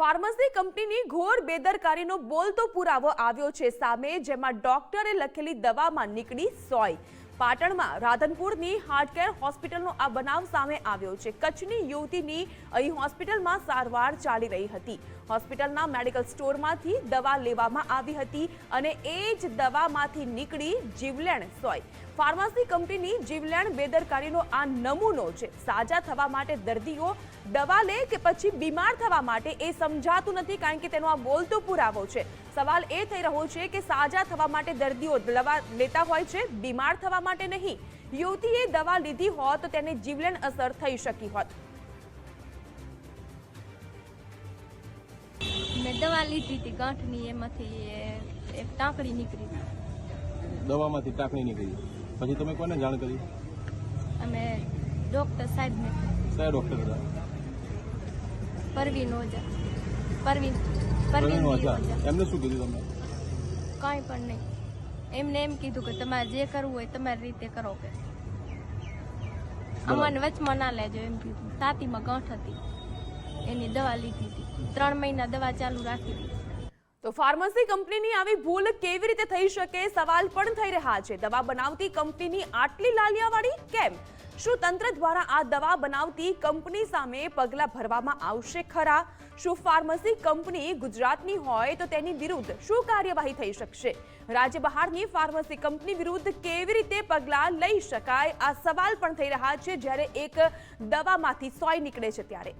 Pharmacy કંપનીની ઘોર બેદરકારીનો બોલતો પુરાવો આવ્યો છે સામે, જેમાં ડોક્ટરે લખેલી દવામાં નીકળી સોય. પાટણમાં રાધનપુરની હાર્ટકેર હોસ્પિટલનો આ બનાવ સામે આવ્યો છે. કચ્છની યુવતીની અહીં હોસ્પિટલમાં સારવાર ચાલી રહી હતી. હોસ્પિટલના મેડિકલ સ્ટોરમાંથી દવા લેવામાં આવી હતી અને એ જ દવામાંથી નીકળી જીવલેણ સોય. ફાર્મસી કંપનીની જીવલેણ બેદરકારીનો આ નમૂનો છે. સાજા થવા માટે દર્દીઓ દવા લે કે પછી બીમાર થવા માટે એ સમજાતું નથી કારણ કે તેનો આ બોલતો પુરાવો છે. સવાલ એ થઈ રહ્યો છે કે સાજા થવા માટે દર્દીઓ દવા લેતા હોય છે બીમાર થવા માટે નહીં. યુવતીએ દવા લીધી હોત તો તેને જીવલેણ અસર થઈ શકી હોત. મેં દવા લીધી હતી ગાંઠની એમાંથી એક ટાંકડી નીકળી દવામાંથી ટાંકડી નીકળી પછી તમે કોને જાણ કરી? અમે ડોક્ટર સાહેબને. કયા ડોક્ટર હતા પરવીન ઓજા પરવીન. એમને શું કીધું તમને કાંઈ પણ નહીં. એમને એમ કીધું કે તમારે જે કરવું હોય તમારી રીતે કરો કે. અમને વચમાં ના લેજો એમ કીધું. છાતીમાં ગાંઠ હતી. એની દવા લીધી હતી. ત્રણ મહિના દવા ચાલુ રાખી હતી તો ફાર્મસી કંપનીની આવી ભૂલ કેવી રીતે થઈ શકે? સવાલ પણ થઈ રહ્યા છે. દવા બનાવતી કંપનીની આટલી લાલિયાવાળી કેમ? શું તંત્ર દ્વારા આ દવા બનાવતી કંપની સામે પગલાં ભરવામાં આવશે ખરા? શું ફાર્મસી કંપની ગુજરાતની હોય તો તેની વિરુદ્ધ શું કાર્યવાહી થઈ શકશે? રાજ્ય બહારની ફાર્મસી કંપની વિરુદ્ધ કેવી રીતે પગલાં લઈ શકાય? આ સવાલ પણ થઈ રહ્યા છે જ્યારે એક દવામાંથી સોય નીકળે છે ત્યારે.